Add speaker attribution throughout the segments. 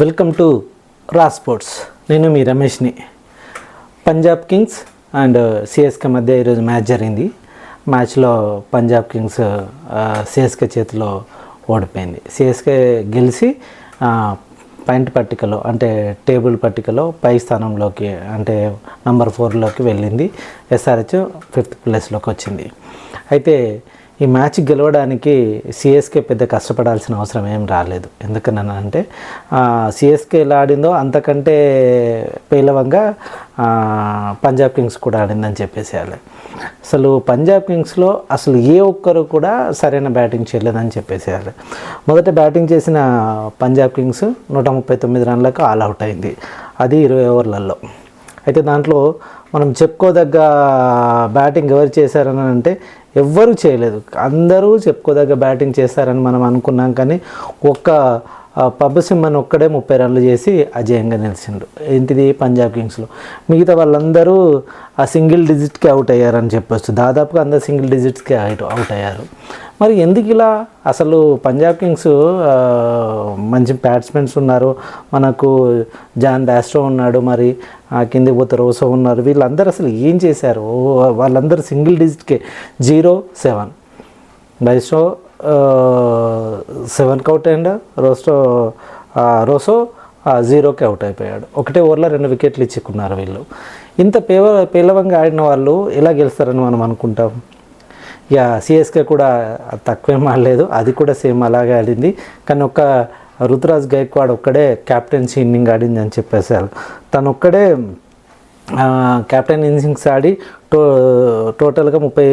Speaker 1: Welcome to రా sports నేను మీ రమేష్ని. పంజాబ్ కింగ్స్ అండ్ సిఎస్కే మధ్య ఈరోజు మ్యాచ్ జరిగింది. మ్యాచ్లో పంజాబ్ కింగ్స్ సిఎస్కే చేతిలో ఓడిపోయింది. సిఎస్కే గెలిచి పాయింట్ పట్టికలో అంటే టేబుల్ పట్టికలో పై స్థానంలోకి అంటే నంబర్ ఫోర్లోకి వెళ్ళింది. ఎస్ఆర్హెచ్ ఫిఫ్త్ ప్లేస్లోకి వచ్చింది. అయితే ఈ మ్యాచ్ గెలవడానికి సిఎస్కే పెద్ద కష్టపడాల్సిన అవసరం ఏం రాలేదు. ఎందుకన్నా అంటే సిఎస్కే ఎలా ఆడిందో అంతకంటే పేలవంగా పంజాబ్ కింగ్స్ కూడా ఆడిందని చెప్పేసేయాలి అసలు పంజాబ్ కింగ్స్లో అసలు ఏ ఒక్కరు కూడా సరైన బ్యాటింగ్ చేయలేదని చెప్పేసేయాలి మొదట బ్యాటింగ్ చేసిన పంజాబ్ కింగ్స్ నూట ముప్పై తొమ్మిది రన్లకు ఆల్ అవుట్ అయింది. అది ఇరవై ఓవర్లలో. అయితే దాంట్లో మనం చెప్పుకోదగ్గ బ్యాటింగ్ ఎవరు చేశారని అంటే ఎవ్వరూ చేయలేదు. అందరూ చెప్పుకోదగ్గ బ్యాటింగ్ చేస్తారని మనం అనుకున్నాం కానీ ఒక్క పబ్బసింహన్ ఒక్కడే ముప్పై రన్లు చేసి అజయంగా నిలిచిండు. ఏంటిది? పంజాబ్ కింగ్స్లో. మిగతా వాళ్ళందరూ ఆ సింగిల్ డిజిట్కి అవుట్ అయ్యారని చెప్పొచ్చు. దాదాపుగా అందరు సింగిల్ డిజిట్స్కి అవుట్ అవుట్ అయ్యారు. మరి ఎందుకు ఇలా? అసలు పంజాబ్ కింగ్స్ మంచి బ్యాట్స్మెన్స్ ఉన్నారు. మనకు జాన్ బ్యాస్ట్రో ఉన్నాడు మరి ఆ, కిందికి పోతే రోసో ఉన్నారు. వీళ్ళందరూ అసలు ఏం చేశారు? వాళ్ళందరూ సింగిల్ డిజిట్కే. Zero seven. బైస్ట్రో సెవెన్కి అవుట్ అండ్ రోస్టో రోసో జీరోకి అవుట్ అయిపోయాడు. ఒకటే ఓవర్లో రెండు వికెట్లు ఇచ్చుకున్నారు వీళ్ళు. ఇంత పేవ పేలవంగా ఆడిన వాళ్ళు ఎలా గెలుస్తారని మనం అనుకుంటాం? ఇక సిఎస్కే కూడా తక్కువేం ఆడలేదు. అది కూడా సేమ్ అలాగే ఆడింది. కానీ ఒక్క రుతురాజ్ గైక్వాడ్ ఒక్కడే క్యాప్టెన్సీ ఇన్నింగ్ ఆడింది అని చెప్పేసారు తను ఒక్కడే కెప్టెన్ ఇన్నింగ్స్ ఆడి టో టోటల్గా ముప్పై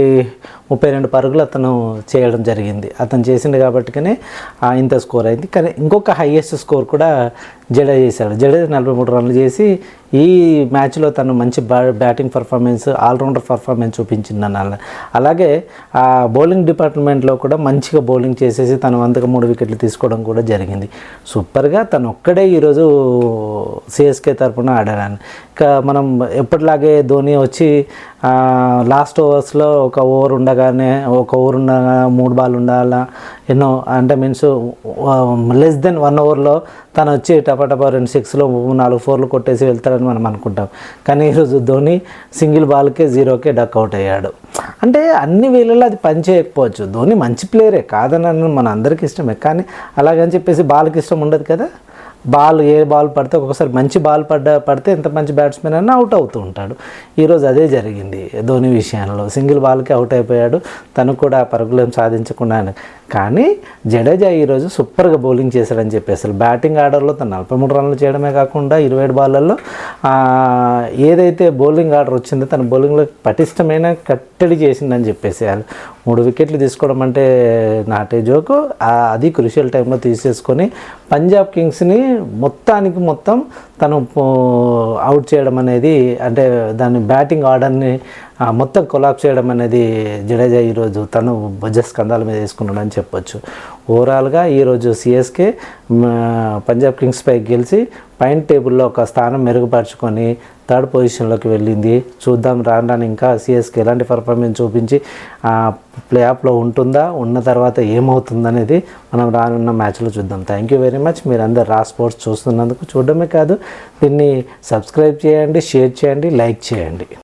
Speaker 1: ముప్పై రెండు పరుగులు అతను చేయడం జరిగింది. అతను చేసిండు కాబట్టికనే ఆ, ఇంత స్కోర్ అయింది. కానీ ఇంకొక హైయెస్ట్ స్కోర్ కూడా జడే చేశాడు. జడే నలభై మూడు రన్లు చేసి ఈ మ్యాచ్లో తను మంచి బ్యా బ్యాటింగ్ పర్ఫార్మెన్స్ ఆల్రౌండర్ పర్ఫార్మెన్స్ చూపించింది అన్న అలాగే ఆ బౌలింగ్ డిపార్ట్మెంట్లో కూడా మంచిగా బౌలింగ్ చేసేసి తను వందకు మూడు వికెట్లు తీసుకోవడం కూడా జరిగింది. సూపర్గా తను ఒక్కడే ఈరోజు సిఎస్కే తరఫున ఆడాను ఇంకా మనం ఎప్పటిలాగే ధోని వచ్చి లాస్ట్ ఓవర్స్లో ఒక ఓవర్ ఉండగానే ఒక ఓవర్ ఉండగా మూడు బాల్ ఉండాలా ఎన్నో అంటే మీన్స్ లెస్ దెన్ వన్ ఓవర్లో తను వచ్చి టపాటపా రెండు సిక్స్లో నాలుగు ఫోర్లు కొట్టేసి వెళ్తాడని మనం అనుకుంటాం. కానీ ఈరోజు ధోని సింగిల్ బాల్కే జీరోకే డక్అవుట్ అయ్యాడు. అంటే అన్ని వేళల్లో అది పని చేయకపోవచ్చు. ధోని మంచి ప్లేయరే కాదని మన అందరికీ ఇష్టమే. కానీ అలాగని చెప్పేసి బాల్కి ఇష్టం ఉండదు కదా? బాల్ ఏ బాల్ పడితే ఒక్కొక్కసారి మంచి బాల్ పడ్డ పడితే ఎంత మంచి బ్యాట్స్మెన్ అయినా అవుట్ అవుతూ ఉంటాడు. ఈరోజు అదే జరిగింది ధోని విషయంలో. సింగిల్ బాల్కి అవుట్ అయిపోయాడు. తను కూడా పరుగులేం సాధించకుండా కానీ జడేజా ఈరోజు సూపర్గా బౌలింగ్ చేశాడని చెప్పి అసలు బ్యాటింగ్ ఆర్డర్లో తను నలభై మూడు రన్లు చేయడమే కాకుండా ఇరవై ఏడు బాళ్ళల్లో ఏదైతే బౌలింగ్ ఆర్డర్ వచ్చిందో తన బౌలింగ్లో పటిష్టమైన కట్టడి చేసిందని చెప్పేసి మూడు వికెట్లు తీసుకోవడం అంటే నాటే జోకు. అది క్రుషియల్ టైంలో తీసేసుకొని పంజాబ్ కింగ్స్ని మొత్తానికి మొత్తం తను అవుట్ చేయడం అనేది అంటే దాని బ్యాటింగ్ ఆర్డర్ని మొత్తం కొలాప్ చేయడం అనేది జడేజా ఈరోజు తను భుజ కందాల మీద వేసుకున్నాడు అని చెప్పొచ్చు. ఓవరాల్గా ఈరోజు సిఎస్కే పంజాబ్ కింగ్స్పై గెలిచి పైన టేబుల్లో ఒక స్థానం మెరుగుపరుచుకొని థర్డ్ పొజిషన్లోకి వెళ్ళింది. చూద్దాం రాను రాను ఇంకా సిఎస్కే ఎలాంటి పర్ఫార్మెన్స్ చూపించి ప్లే ఆఫ్లో ఉంటుందా ఉన్న తర్వాత ఏమవుతుందనేది మనం రానున్న మ్యాచ్లో చూద్దాం. Thank you very much. మీరు అందరు రా స్పోర్ట్స్ చూస్తున్నందుకు చూడడమే కాదు దీన్ని సబ్స్క్రైబ్ చేయండి షేర్ చేయండి లైక్ చేయండి.